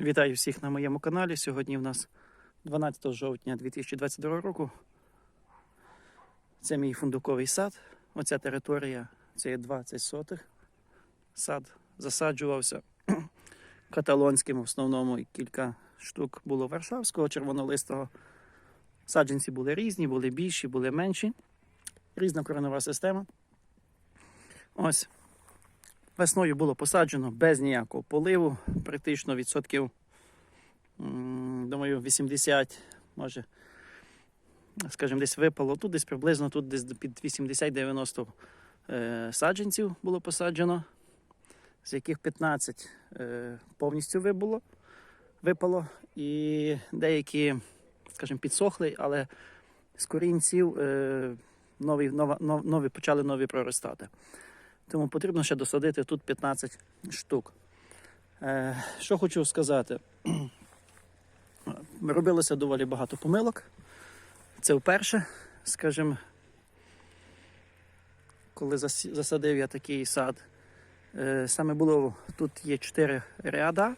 Вітаю всіх на моєму каналі. Сьогодні в нас 12 жовтня 2022 року. Це мій фундуковий сад. Оця територія це є 20 сотих. Сад засаджувався каталонським в основному кілька штук було варшавського червонолистого. Саджанці були різні, були більші, були менші. Різна коренова система. Ось. Весною було посаджено без ніякого поливу, практично відсотків, думаю, 80, може, скажімо, десь випало. Тут десь приблизно тут десь під 80-90 е, саджанців було посаджено, з яких 15 е, повністю вибуло, випало, і деякі, скажімо, підсохли, але з корінців е, нові, нова, нові, почали нові проростати. Тому потрібно ще досадити тут 15 штук. Е, що хочу сказати. Робилося доволі багато помилок. Це вперше, скажімо, коли засадив я такий сад. Е, саме було тут є 4 ряда.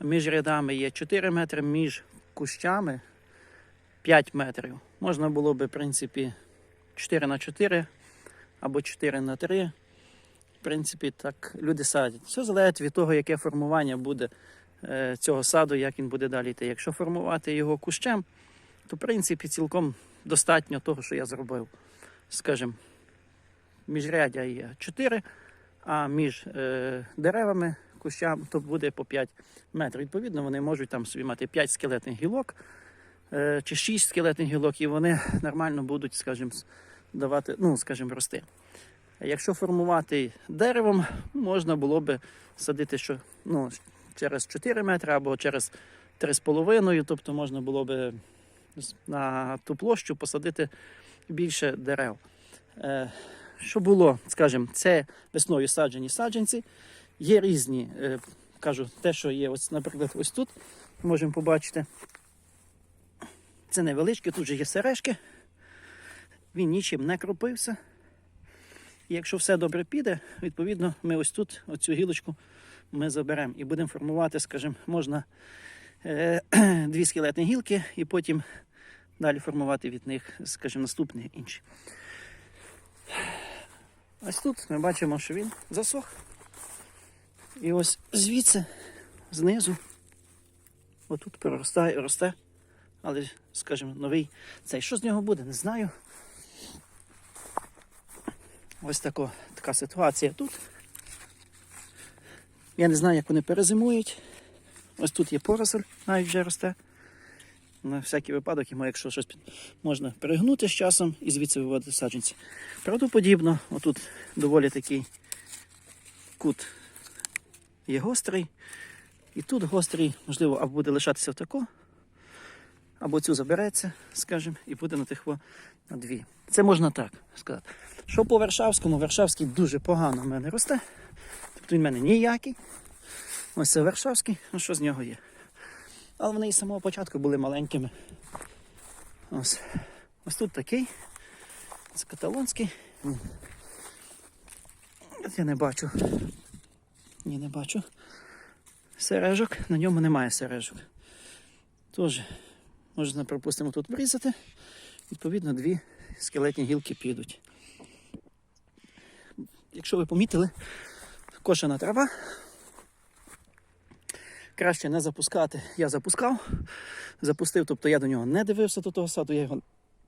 Між рядами є 4 метри, між кущами 5 метрів. Можна було би, в принципі, 4 на 4 або 4 на 3 в принципі, так люди садять. Все залежить від того, яке формування буде е, цього саду, як він буде далі йти. Якщо формувати його кущем, то в принципі цілком достатньо того, що я зробив. Скажімо, міжрядя є 4, а між е, деревами кущами то буде по 5 метрів. Відповідно, вони можуть там собі мати 5 скелетних гілок е, чи 6 скелетних гілок, і вони нормально будуть, скажімо, давати, ну, скажімо, рости. Якщо формувати деревом, можна було би садити що, ну, через 4 метри або через 3,5, тобто можна було би на ту площу посадити більше дерев. Е, що було, скажімо, це весною саджені саджанці. Є різні, е, кажу, те, що є, ось, наприклад, ось тут можемо побачити. Це невеличке, тут же є сережки. Він нічим не кропився. І якщо все добре піде, відповідно, ми ось тут, оцю гілочку, ми заберемо і будемо формувати, скажімо, можна е, дві скелетні гілки, і потім далі формувати від них, скажімо, наступні інші. Ось тут ми бачимо, що він засох. І ось звідси, знизу, отут проростає, росте, але, скажімо, новий цей. Що з нього буде, не знаю. Ось тако, така ситуація тут. Я не знаю, як вони перезимують. Ось тут є поросль, навіть вже росте. На всякий випадок, йому, якщо щось можна перегнути з часом і звідси виводити саджанці. Правдоподібно, отут доволі такий кут є гострий. І тут гострий, можливо, або буде лишатися отако, або цю забереться, скажімо, і буде на тих на дві. Це можна так сказати. Що по Варшавському, Варшавський дуже погано в мене росте. Тобто він в мене ніякий. Ось це Варшавський, ну що з нього є. Але вони і з самого початку були маленькими. Ось, ось тут такий. Це каталонський. Я не бачу. Ні, не бачу. Сережок. На ньому немає сережок. Тож, можна, припустимо, тут врізати. Відповідно, дві скелетні гілки підуть. Якщо ви помітили, кошена трава. Краще не запускати. Я запускав, запустив, тобто я до нього не дивився до того саду, я його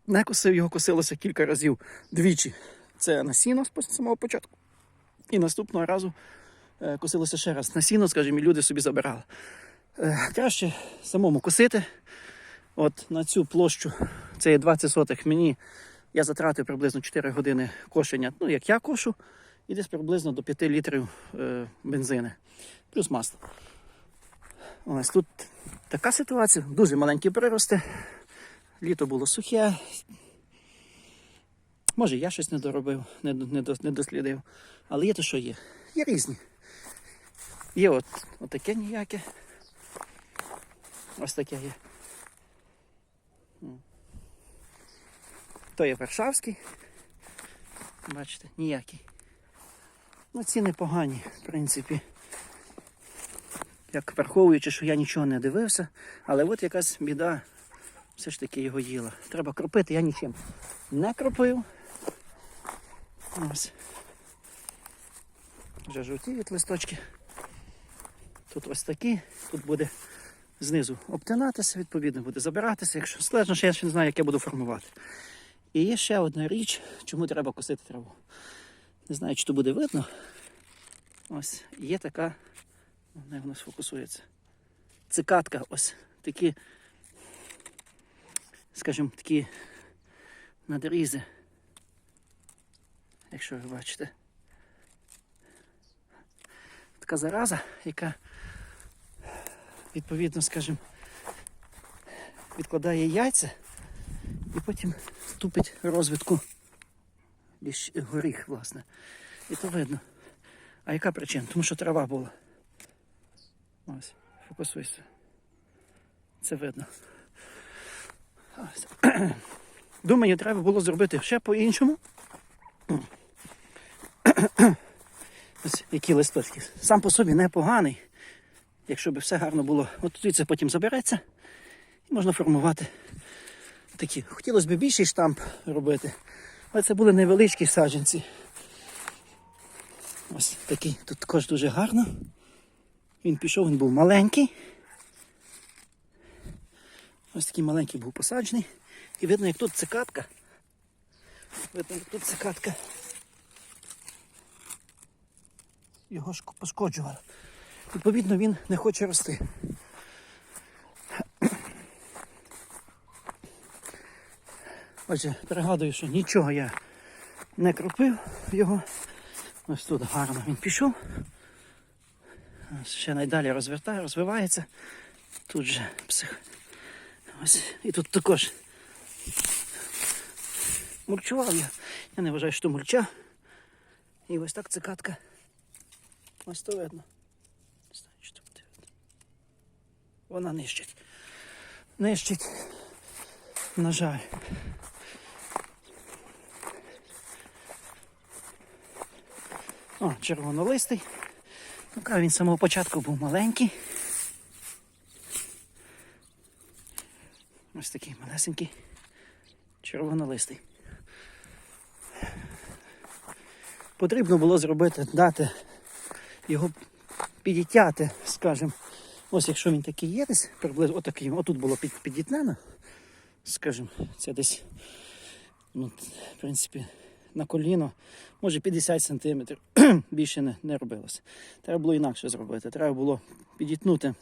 не косив, його косилося кілька разів двічі. Це на сіно з самого початку. І наступного разу е, косилося ще раз на сіно, скажімо, і люди собі забирали. Е, Краще самому косити. От на цю площу, це є 20 сотих мені. Я затратив приблизно 4 години кошення, ну як я кошу, і десь приблизно до 5 літрів е, бензини, плюс масло. Ось тут така ситуація, дуже маленькі прирости. Літо було сухе. Може, я щось не доробив, не, не, не дослідив. Але є те, що є. Є різні. Є от, от таке ніяке. Ось таке є. То є Варшавський. Бачите, ніякий. Ну, ці непогані, в принципі. як враховуючи, що я нічого не дивився, але от якась біда все ж таки його їла. Треба кропити, я нічим не кропив. Ось. Вже жовтіють листочки. Тут ось такі, тут буде знизу обтинатися, відповідно буде забиратися, якщо складно, що я ще не знаю, як я буду формувати. І є ще одна річ, чому треба косити траву. Не знаю, чи то буде видно. Ось є така, не воно сфокусується. Цикатка, ось такі, скажімо, такі надрізи. Якщо ви бачите. Така зараза, яка відповідно, скажімо, відкладає яйця і потім тупить розвитку горіх, власне. І то видно. А яка причина? Тому що трава була. Ось, фокусуйся. Це видно. Думаю, треба було зробити ще по-іншому. Ось які листочки. Сам по собі непоганий. Якщо б все гарно було. От тут це потім забереться і можна формувати такі. Хотілося б більший штамп робити, але це були невеличкі саджанці. Ось такий тут також дуже гарно. Він пішов, він був маленький. Ось такий маленький був посаджений. І видно, як тут цикатка. Видно, як тут цикатка. Його ж пошкоджувала. Відповідно, він не хоче рости. Отже, пригадую, що нічого я не кропив його. Ось тут гарно він пішов. Ще найдалі розвертає, розвивається. Тут же псих. Ось. І тут також мульчував я. Я не вважаю, що мульча. І ось так цикатка. Ось то видно. Не знаю, чи то буде видно. Вона нищить. Нищить. На жаль. О, червонолистий. Ну, каже, він з самого початку був маленький. Ось такий малесенький. Червонолистий. Потрібно було зробити, дати його підітяти, скажімо. Ось якщо він такий є десь, приблизно отакий, отут було під, підітнено, скажімо, це десь, ну, в принципі, на коліно, може 50 сантиметрів, більше не, не робилося. Треба було інакше зробити. Треба було підітнути